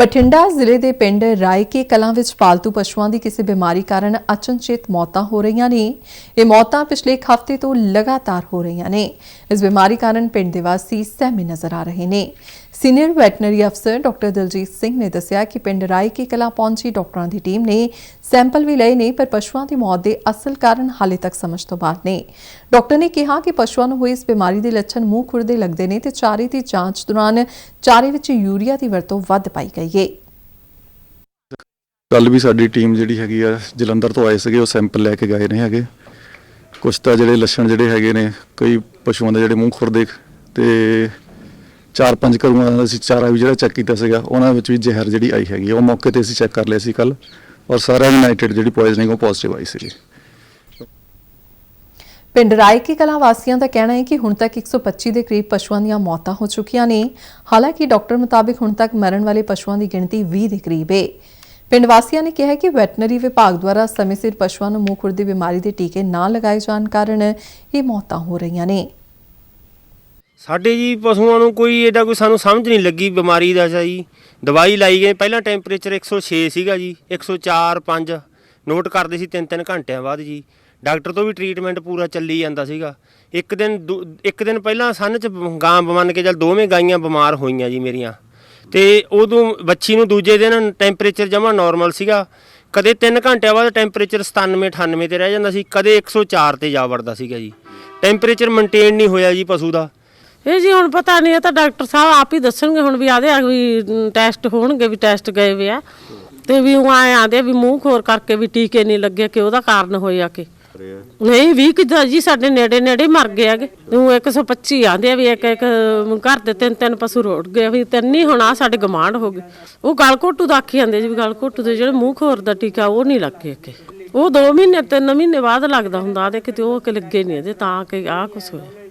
ਬਠਿੰਡਾ ਜ਼ਿਲ੍ਹੇ ਦੇ ਪਿੰਡ ਰਾਏਕੇ ਕਲਾਂ ਵਿੱਚ ਪਾਲਤੂ ਪਸ਼ੂਆਂ ਦੀ ਕਿਸੇ ਬਿਮਾਰੀ ਕਾਰਨ ਅਚਨਚੇਤ ਮੌਤਾਂ ਹੋ ਰਹੀਆਂ ਨੇ। ਇਹ ਮੌਤਾਂ ਪਿਛਲੇ ਇੱਕ ਹਫ਼ਤੇ ਤੋਂ ਲਗਾਤਾਰ ਹੋ ਰਹੀਆਂ ਨੇ। ਇਸ ਬਿਮਾਰੀ ਕਾਰਨ ਪਿੰਡ ਦੇ ਵਾਸੀ ਸਹਿਮੇ ਨਜ਼ਰ ਆ ਰਹੇ ਨੇ। ਸੀਨੀਅਰ ਵੈਟਨਰੀ ਅਫਸਰ ਡਾਕਟਰ ਦਲਜੀਤ ਸਿੰਘ ਨੇ ਦੱਸਿਆ ਕਿ ਪਿੰਡ ਰਾਏਕੇ ਕਲਾਂ ਪਹੁੰਚੀ ਡਾਕਟਰਾਂ ਦੀ ਟੀਮ ਨੇ ਸੈਂਪਲ ਵੀ ਲਏ ਨੇ, ਪਰ ਪਸ਼ੂਆਂ ਦੀ ਮੌਤ ਦੇ ਅਸਲ ਕਾਰਨ ਹਾਲੇ ਤੱਕ ਸਮਝ ਤੋਂ ਬਾਹਰ ਨੇ। ਡਾਕਟਰ ਨੇ ਕਿਹਾ ਕਿ ਪਸ਼ੂਆਂ ਨੂੰ ਹੋਈ ਇਸ ਬਿਮਾਰੀ ਦੇ ਲੱਛਣ ਮੂੰਹ ਖੁਰਦੇ ਲੱਗਦੇ ਨੇ ਤੇ ਚਾਰੇ ਦੀ ਜਾਂਚ ਦੌਰਾਨ ਚਾਰੇ ਵਿੱਚ ਯੂਰੀਆ ਦੀ ਵਰਤੋਂ ਵੱਧ ਪਾਈ ਗਈ ਹੈ ਕੱਲ ਵੀ ਸਾਡੀ ਟੀਮ ਜਿਹੜੀ ਹੈਗੀ ਆ ਜਲੰਧਰ ਤੋਂ ਆਏ ਸੀਗੇ ਉਹ ਸੈਂਪਲ ਲੈ ਕੇ ਗਏ ਨੇ ਹੈਗੇ। ਕੁਝ ਤਾਂ ਜਿਹੜੇ ਲੱਛਣ ਜਿਹੜੇ ਹੈਗੇ ਨੇ ਕਈ ਪਸ਼ੂਆਂ ਦੇ ਜਿਹੜੇ ਮੂੰਹ ਖੁਰਦੇ ਤੇ ਚਾਰ ਪੰਜ ਕਰੂਆਂ ਦਾ ਅਸੀਂ ਚਾਰਾ ਵੀ ਜਿਹੜਾ ਚੈੱਕ ਕੀਤਾ ਸੀਗਾ ਉਹਨਾਂ ਵਿੱਚ ਵੀ ਜ਼ਹਿਰ ਜਿਹੜੀ ਆਈ ਹੈਗੀ ਆ, ਉਹ ਮੌਕੇ ਤੇ ਅਸੀਂ ਚੈੱਕ ਕਰ ਲਿਆ ਸੀ ਕੱਲ ਔਰ ਸਾਰਾ ਯੂਨਾਈਟਿਡ ਜਿਹੜੀ ਪੋਇਜ਼ਨਿੰਗ ਉਹ ਪੋਜ਼ਿਟਿਵ ਆਈ ਸੀਗੀ। ਪਿੰਡ ਰਾਏਕੇ ਕਲਾਂ ਵਾਸੀਆਂ ਦਾ ਕਹਿਣਾ ਹੈ ਕਿ ਹੁਣ ਤੱਕ 125 ਦੇ ਕਰੀਬ ਪਸ਼ੂਆਂ ਦੀਆਂ ਮੌਤਾਂ ਹੋ ਚੁੱਕੀਆਂ ਨੇ। ਹਾਲਾਂਕਿ ਡਾਕਟਰ ਮੁਤਾਬਿਕ ਹੁਣ ਤੱਕ ਮਰਨ ਵਾਲੇ ਪਸ਼ੂਆਂ ਦੀ ਗਿਣਤੀ 20 ਦੇ ਕਰੀਬ ਹੈ ਪਿੰਡ ਵਾਸੀਆਂ ਨੇ ਕਿਹਾ ਕਿ ਵੈਟਨਰੀ ਵਿਭਾਗ ਦੁਆਰਾ ਸਮੇਂ ਸਿਰ ਪਸ਼ੂਆਂ ਨੂੰ ਮੂੰਹ ਖੁਰ ਦੀ ਬਿਮਾਰੀ ਦੇ ਟੀਕੇ ਨਾ ਲਗਾਏ ਜਾਣ ਕਾਰਨ ਇਹ ਮੌਤਾਂ ਹੋ ਰਹੀਆਂ ਨੇ। ਸਾਡੇ ਜੀ ਪਸ਼ੂਆਂ ਨੂੰ ਕੋਈ ਏਡਾ ਕੋਈ ਸਾਨੂੰ ਸਮਝ ਨਹੀਂ ਲੱਗੀ ਬਿਮਾਰੀ ਦਾ ਜੀ। ਦਵਾਈ ਲਾਈ ਗਏ, ਪਹਿਲਾਂ ਟੈਂਪਰੇਚਰ 106 ਸੀਗਾ ਜੀ 104 5 ਨੋਟ ਕਰਦੇ ਸੀ 3-3 ਘੰਟਿਆਂ ਬਾਅਦ ਜੀ। ਡਾਕਟਰ ਤੋਂ ਵੀ ਟ੍ਰੀਟਮੈਂਟ ਪੂਰਾ ਚੱਲੀ ਜਾਂਦਾ ਸੀਗਾ। ਇੱਕ ਦਿਨ ਦੂ- ਇੱਕ ਦਿਨ ਪਹਿਲਾਂ ਸੰਨ ਚ ਗਾਂ ਮੰਨ ਕੇ ਚੱਲ ਦੋਵੇਂ ਗਾਈਆਂ ਬਿਮਾਰ ਹੋਈਆਂ ਜੀ ਮੇਰੀਆਂ। ਤੇ ਉਦੋਂ ਬੱਚੀ ਨੂੰ ਦੂਜੇ ਦਿਨ ਟੈਂਪਰੇਚਰ ਜਮਾ ਨਾਰਮਲ ਸੀਗਾ। ਕਦੇ 3 ਘੰਟਿਆਂ ਬਾਅਦ ਟੈਂਪਰੇਚਰ 97 98 ਤੇ ਰਹਿ ਜਾਂਦਾ ਸੀ, ਕਦੇ 104 ਤੇ ਜਾ ਵੜਦਾ ਸੀਗਾ ਜੀ। ਟੈਂਪਰੇਚਰ ਮੇਨਟੇਨ ਨਹੀਂ ਹੋਇਆ ਜੀ ਪਸ਼ੂ ਦਾ। ਇਹ ਜੀ ਹੁਣ ਪਤਾ ਨਹੀਂ, ਇਹ ਤਾਂ ਡਾਕਟਰ ਸਾਹਿਬ ਆਪ ਹੀ ਦੱਸਣਗੇ, ਹੁਣ ਵੀ ਆਦੇ ਆ ਵੀ ਟੈਸਟ ਹੋਣਗੇ ਵੀ ਟੈਸਟ ਗਏ ਵੇ ਆ। ਤੇ ਵੀ ਉਹ ਆਏ ਆਦੇ ਵੀ ਮੂੰਹ ਖੋਰ ਕਰਕੇ ਵੀ ਟੀਕੇ ਨਹੀਂ ਲੱਗੇ, ਕਿ ਉਹਦਾ ਕਾਰਨ ਹੋਇਆ ਕਿ। ਨਹੀਂ ਵੀ ਕਿਦਾਂ ਜੀ ਸਾਡੇ ਨੇੜੇ ਨੇੜੇ ਮਰ ਗਏ ਹੈਗੇ ਉਹ 125 ਆਂਦੇ ਆ ਵੀ ਇੱਕ ਇੱਕ ਘਰ ਦੇ ਤਿੰਨ ਤਿੰਨ ਪਸ਼ੂ ਰੋੜ ਗਏ ਵੀ ਤਿੰਨ ਹੀ ਹੁਣ ਆ ਸਾਡੇ ਗਮਾਂਡ ਹੋ ਗਏ। ਉਹ ਗਲ ਘੋਟੂ ਦਾ ਆਖੀ ਜਾਂਦੇ ਜੀ ਵੀ ਗਲ ਘੋਟੂ ਦੇ ਜਿਹੜੇ ਮੂੰਹ ਖੋਰ ਦਾ ਟੀਕਾ ਉਹ ਨਹੀਂ ਲੱਗੇ ਕਿ ਉਹ 2 ਮਹੀਨੇ 3 ਮਹੀਨੇ ਬਾਅਦ ਲੱਗਦਾ ਹੁੰਦਾ ਤੇ ਕਿਤੇ ਉਹ ਕਿ ਲੱਗੇ ਨਹੀਂ ਇਹਦੇ, ਤਾਂ ਕਿ ਆਹ ਕੁਛ ਹੋਇਆ।